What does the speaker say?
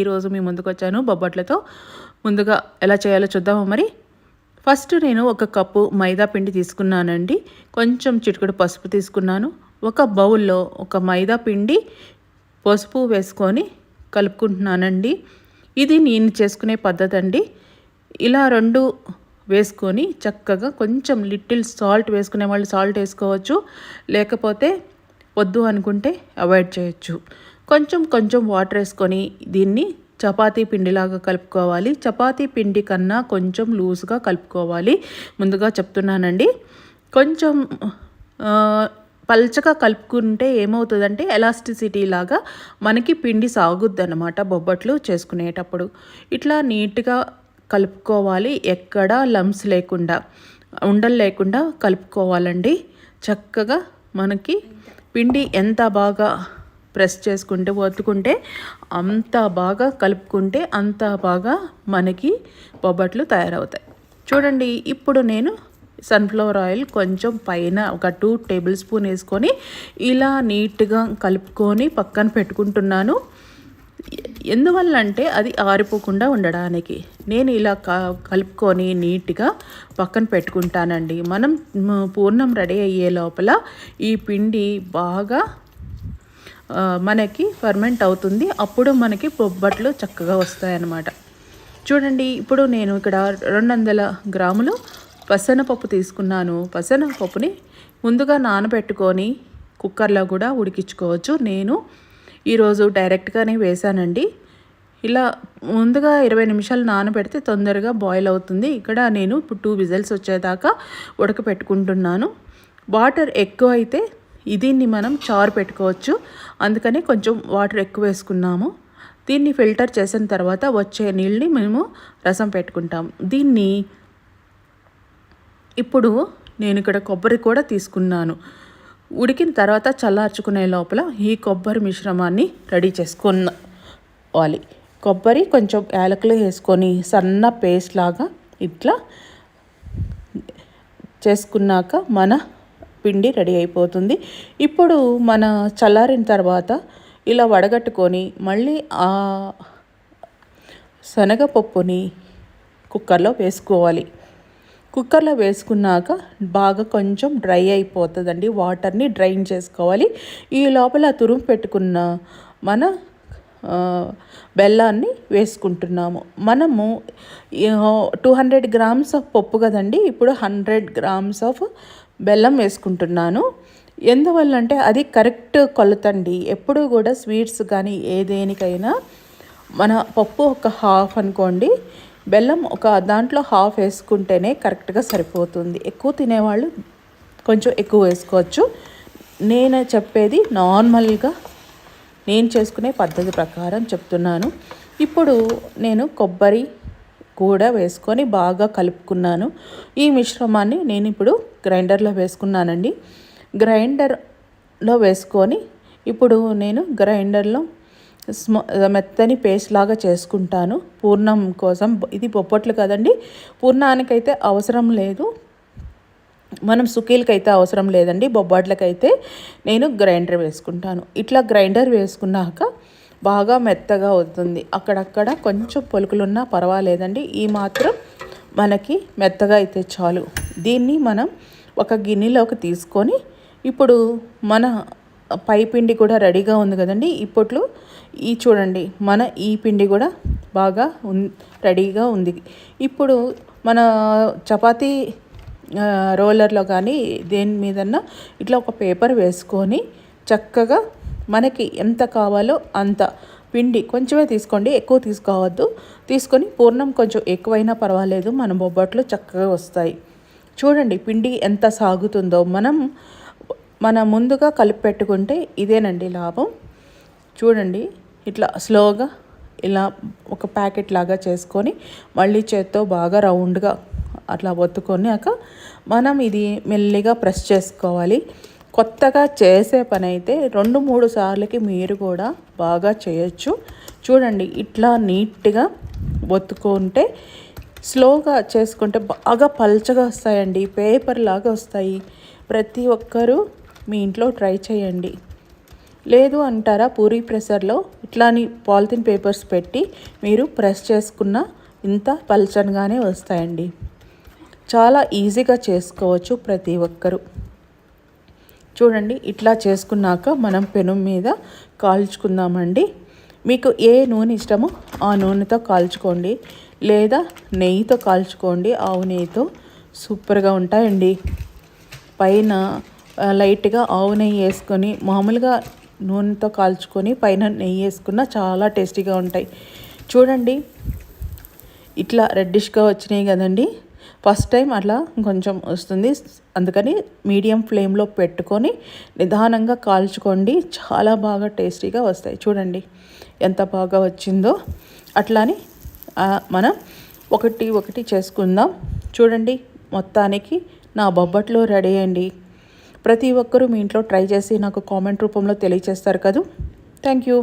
ఈరోజు మీ ముందుకు వచ్చాను. బొబ్బట్లతో ముందుగా ఎలా చేయాలో చూద్దాము మరి? ఫస్ట్ నేను ఒక కప్పు మైదా పిండి తీసుకున్నానండి. కొంచెం చిటికెడు పసుపు తీసుకున్నాను. ఒక బౌల్లో ఒక మైదా పిండి పసుపు వేసుకొని కలుపుకుంటున్నానండి. ఇది నేను చేసుకునే పద్ధతి అండి ఇలా రెండు వేసుకొని చక్కగా కొంచెం లిటిల్ సాల్ట్ వేసుకునే వాళ్ళు సాల్ట్ వేసుకోవచ్చు. లేకపోతే వద్దు అనుకుంటే అవాయిడ్ చేయొచ్చు. కొంచెం కొంచెం వాటర్ వేసుకొని దీన్ని చపాతీ పిండిలాగా కలుపుకోవాలి. చపాతీ పిండి కన్నా కొంచెం లూజ్గా కలుపుకోవాలి. ముందుగా చెప్తున్నానండి. కొంచెం పల్చగా కలుపుకుంటే ఏమవుతుందంటే ఎలాస్టిసిటీ లాగా మనకి పిండి సాగుద్ది అనమాట బొబ్బట్లు చేసుకునేటప్పుడు. ఇట్లా నీట్గా కలుపుకోవాలి. ఎక్కడా లమ్స్ లేకుండా ఉండలు లేకుండా కలుపుకోవాలండి. చక్కగా మనకి పిండి ఎంత బాగా ప్రెస్ చేసుకుంటే ఒత్తుకుంటే అంత బాగా కలుపుకుంటే అంత బాగా మనకి బొబ్బట్లు తయారవుతాయి. చూడండి ఇప్పుడు నేను సన్ఫ్లవర్ ఆయిల్ కొంచెం పైన ఒక టూ టేబుల్ స్పూన్ వేసుకొని ఇలా నీట్గా కలుపుకొని పక్కన పెట్టుకుంటున్నాను. ఎందువల్ల అంటే అది ఆరిపోకుండా ఉండడానికి. నేను ఇలా క- కలుపుకొని నీట్గా పక్కన పెట్టుకుంటానండి. మనం పూర్ణం రెడీ అయ్యే లోపల ఈ పిండి బాగా మనకి ఫర్మెంట్ అవుతుంది. అప్పుడు మనకి బొబ్బట్లు చక్కగా వస్తాయన్నమాట. చూడండి ఇప్పుడు నేను ఇక్కడ రెండు వందల గ్రాములు పసనపప్పు తీసుకున్నాను. పసనపప్పుని ముందుగా నానబెట్టుకొని కుక్కర్లో కూడా ఉడికించుకోవచ్చు. నేను ఈరోజు డైరెక్ట్గానే వేసానండి ఇలా ముందుగా ఇరవై నిమిషాలు నానబెడితే తొందరగా బాయిల్ అవుతుంది. ఇక్కడ నేను ఇప్పుడు టూ విజిల్స్ వచ్చేదాకా ఉడకపెట్టుకుంటున్నాను. వాటర్ ఎక్కువ అయితే దీన్ని మనం చారు పెట్టుకోవచ్చు. అందుకని కొంచెం వాటర్ ఎక్కువ వేసుకున్నాము. దీన్ని ఫిల్టర్ చేసిన తర్వాత వచ్చే నీళ్ళని మేము రసం పెట్టుకుంటాం. దీన్ని ఇప్పుడు నేను ఇక్కడ కొబ్బరి కూడా తీసుకున్నాను. ఉడికిన తర్వాత చల్లార్చుకునే లోపల ఈ కొబ్బరి మిశ్రమాన్ని రెడీ చేసుకోవాలి. కొబ్బరి కొంచెం యాలకులు వేసుకొని సన్న పేస్ట్ లాగా ఇట్లా చేసుకున్నాక మన పిండి రెడీ అయిపోతుంది. ఇప్పుడు మన చల్లారిన తర్వాత ఇలా వడగట్టుకొని మళ్ళీ ఆ శనగపప్పుని కుక్కర్లో వేసుకోవాలి. కుక్కర్లో వేసుకున్నాక బాగా కొంచెం డ్రై అయిపోతుందండి. వాటర్ని డ్రైన్ చేసుకోవాలి. ఈ లోపల తురుము పెట్టుకున్న మన బెల్లాన్ని వేసుకుంటున్నాము. మనము టూ హండ్రెడ్ గ్రామ్స్ ఆఫ్ పప్పు కదండి. ఇప్పుడు హండ్రెడ్ గ్రామ్స్ ఆఫ్ బెల్లం వేసుకుంటున్నాను. ఎందువల్ల అంటే అది కరెక్ట్ కొలతండి. ఎప్పుడు కూడా స్వీట్స్ కానీ ఏ దేనికైనా మన పప్పు ఒక హాఫ్ అనుకోండి. బెల్లం ఒక దాంట్లో హాఫ్ వేసుకుంటేనే కరెక్ట్గా సరిపోతుంది. ఎక్కువ తినేవాళ్ళు కొంచెం ఎక్కువ వేసుకోవచ్చు. నేను చెప్పేది నార్మల్గా నేను చేసుకునే పద్ధతి ప్రకారం చెప్తున్నాను. ఇప్పుడు నేను కొబ్బరి కూడా వేసుకొని బాగా కలుపుకున్నాను. ఈ మిశ్రమాన్ని నేను ఇప్పుడు గ్రైండర్లో వేసుకున్నానండి. గ్రైండర్లో వేసుకొని ఇప్పుడు నేను గ్రైండర్లో స్మ మెత్తని పేస్ట్ లాగా చేసుకుంటాను. పూర్ణం కోసం ఇది బొప్పట్లు కదండి. పూర్ణానికైతే అవసరం లేదు. మనం సుకీలకైతే అవసరం లేదండి. బొబ్బాట్లకైతే నేను గ్రైండర్ వేసుకుంటాను. ఇట్లా గ్రైండర్ వేసుకున్నాక బాగా మెత్తగా అవుతుంది. అక్కడక్కడ కొంచెం పొలుకులున్నా పర్వాలేదండి. ఈ మాత్రం మనకి మెత్తగా అయితే చాలు. దీన్ని మనం ఒక గిన్నెలోకి తీసుకొని ఇప్పుడు మన పై పిండి కూడా రెడీగా ఉంది కదండి. ఇప్పట్లో ఈ చూడండి మన ఈ పిండి కూడా బాగా ఉన్ రెడీగా ఉంది. ఇప్పుడు మన చపాతీ రోలర్లో కానీ దేని మీదన్నా ఇట్లా ఒక పేపర్ వేసుకొని చక్కగా మనకి ఎంత కావాలో అంత పిండి కొంచెమే తీసుకోండి ఎక్కువ తీసుకోవద్దు. తీసుకొని పూర్ణం కొంచెం ఎక్కువైనా పర్వాలేదు మన బొబ్బట్లు చక్కగా వస్తాయి. చూడండి పిండి ఎంత సాగుతుందో. మనం మన ముందుగా కలిపి పెట్టుకుంటే ఇదేనండి లాభం. చూడండి ఇట్లా స్లోగా ఇలా ఒక ప్యాకెట్ లాగా చేసుకొని మళ్ళీ చేత్తో బాగా రౌండ్గా అట్లా ఒత్తుకొనాక మనం ఇది మెల్లిగా ప్రెస్ చేసుకోవాలి. కొత్తగా చేసే పని అయితే రెండు మూడు సార్లకి మీరు కూడా బాగా చేయొచ్చు. చూడండి ఇట్లా నీట్గా ఒత్తుకుంటే స్లోగా చేసుకుంటే బాగా పల్చగా వస్తాయండి పేపర్ లాగా వస్తాయి. ప్రతి ఒక్కరూ మీ ఇంట్లో ట్రై చేయండి. లేదు అంటారా పూరీ ప్రెషర్లో ఇట్లాని పాలిథిన్ పేపర్స్ పెట్టి మీరు ప్రెస్ చేసుకున్న ఇంత పల్చనగానే వస్తాయండి. చాలా ఈజీగా చేసుకోవచ్చు ప్రతి ఒక్కరూ. చూడండి ఇట్లా చేసుకున్నాక మనం పెను మీద కాల్చుకుందామండి. మీకు ఏ నూనె ఇష్టమో ఆ నూనెతో కాల్చుకోండి. లేదా నెయ్యితో కాల్చుకోండి. ఆవు నెయ్యితో సూపర్గా ఉంటాయండి. పైన లైట్గా ఆవు నెయ్యి వేసుకొని మామూలుగా నూనెతో కాల్చుకొని పైన నెయ్యి వేసుకున్న చాలా టేస్టీగా ఉంటాయి. చూడండి ఇట్లా రెడ్డిష్గా వచ్చినాయి కదండి. ఫస్ట్ టైం అట్లా కొంచెం వస్తుంది. అందుకని మీడియం ఫ్లేమ్లో పెట్టుకొని నిదానంగా కాల్చుకోండి. చాలా బాగా టేస్టీగా వస్తాయి. చూడండి ఎంత బాగా వచ్చిందో. అట్లానే మనం ఒకటి ఒకటి చేసుకుందాం. చూడండి మొత్తానికి నా బొబ్బట్లో రెడీ అండి. ప్రతి ఒక్కరూ మీ ఇంట్లో ట్రై చేసి నాకు కామెంట్ రూపంలో తెలియచేస్తారు కదా. Thank you.